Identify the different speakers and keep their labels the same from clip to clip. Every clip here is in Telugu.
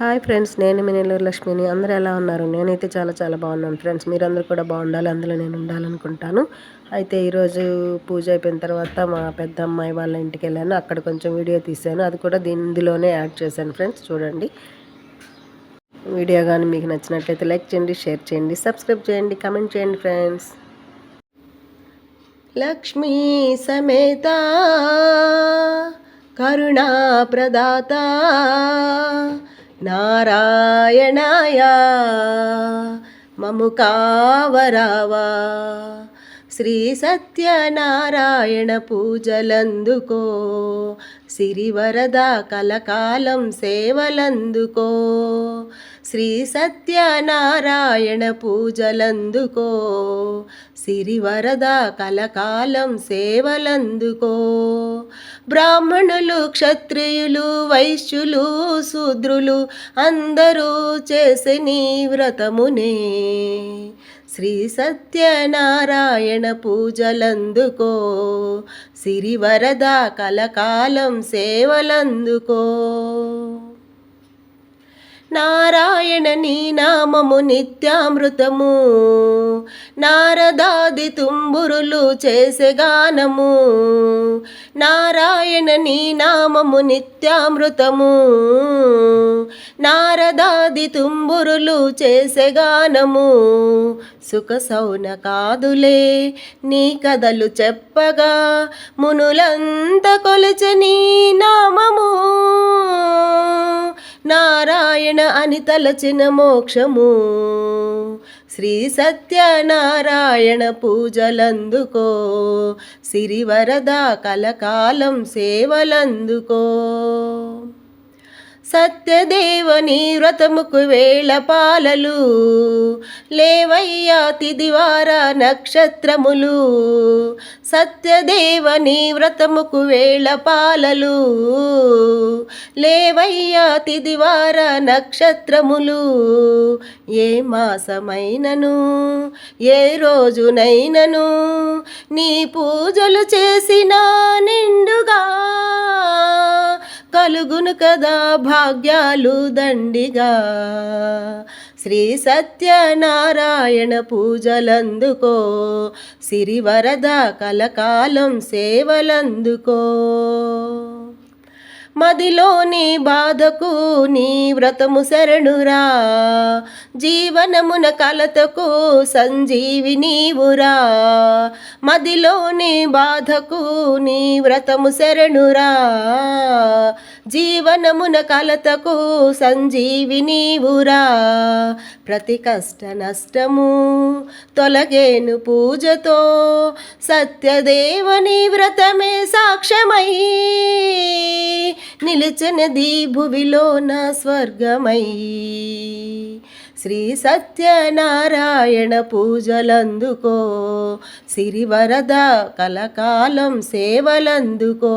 Speaker 1: హాయ్ ఫ్రెండ్స్ నేను మీ నెల్లూరు లక్ష్మిని. అందరూ ఎలా ఉన్నారు? నేనైతే చాలా చాలా బాగున్నాను ఫ్రెండ్స్. మీరందరూ కూడా బాగుండాలి అందులో నేను ఉండాలనుకుంటాను. అయితే ఈరోజు పూజ అయిపోయిన తర్వాత మా పెద్ద అమ్మాయి వాళ్ళ ఇంటికి వెళ్ళాను. అక్కడ కొంచెం వీడియో తీశాను. అది కూడా దీని ఇందులోనే యాడ్ చేశాను ఫ్రెండ్స్. చూడండి. వీడియో కానీ మీకు నచ్చినట్లయితే లైక్ చేయండి షేర్ చేయండి సబ్స్క్రైబ్ చేయండి కమెంట్ చేయండి ఫ్రెండ్స్. లక్ష్మీ సమేత కరుణా ప్రదాత నారాయణాయ మము కావరావా శ్రీ సత్యనారాయణ పూజలందుకో సిరివరద కలకాలం సేవలందుకో శ్రీ సత్యనారాయణ పూజలందుకో సిరివరద కలకాలం సేవలందుకో. బ్రాహ్మణులు క్షత్రియులు వైశ్యులు శూద్రులు అందరూ చేసే నీ వ్రతమునే. శ్రీ సత్యనారాయణ పూజలందుకో సిరివరద కలకాలం సేవలందుకో. నారాయణ నీ నామము నిత్యామృతము నారదాది తుంబురులు చేసే గానము నారాయణ నీ నామము నిత్యామృతము. నారదాది తుంబురులు చేసే గానము. సుఖ సౌన కాదులే నీ కథలు చెప్పగా మునులంత కొలచని నామము. నారాయణ అని తలచిన మోక్షము. శ్రీ సత్యనారాయణ పూజలందుకో సిరివరద కలకాలం సేవలందుకో. సత్యదేవని వ్రతముకు వేళ పాలలు. లేవయ్యా తిదివార నక్షత్రములు. సత్యదేవని వ్రతముకు వేళ పాలలు. లేవయ్యా తిదివార నక్షత్రములు. ఏ మాసమైనను ఏ రోజునైనను నీ పూజలు చేసినా నిండుగా కలుగును కదా భాగ్యాలు దండిగా. శ్రీ సత్యనారాయణ పూజలందుకో సిరివరద కలకాలం సేవలందుకో. మదిలోని బాధకు నీ వ్రతము శరణురా జీవనమున కలతకు సంజీవి నీవురా. మదిలోని బాధకు నీ వ్రతము శరణురా జీవనమున కలతకు సంజీవి నీవురా. ప్రతి కష్ట నష్టము తొలగేను పూజతో. సత్యదేవని వ్రతమే సాక్ష్యమై నిలిచినది భువిలో నా స్వర్గమై. శ్రీ సత్యనారాయణ పూజలందుకో సిరివరద కలకాలం సేవలందుకో.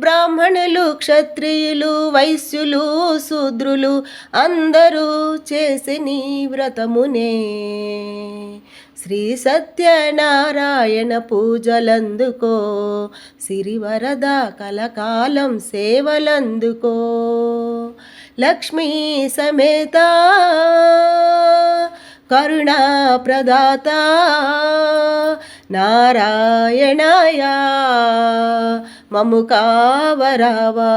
Speaker 1: బ్రాహ్మణులు క్షత్రియులు వైశ్యులు శూద్రులు అందరూ చేసి నీ వ్రతమునే. శ్రీ సత్యనారాయణ పూజలందుకో సిరివరద కలకాలం సేవలందుకో. లక్ష్మీ సమేత కరుణా ప్రదాత నారాయణాయ మము కావరావా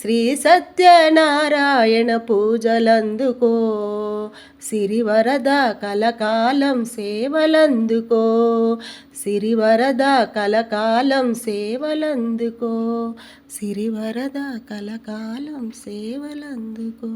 Speaker 1: శ్రీ సత్యనారాయణ పూజలందుకో సిరివరద కలకాలం సేవలందుకో సిరివరద కలకాలం సేవలందుకో సిరివరద కలకాలం సేవలందుకో.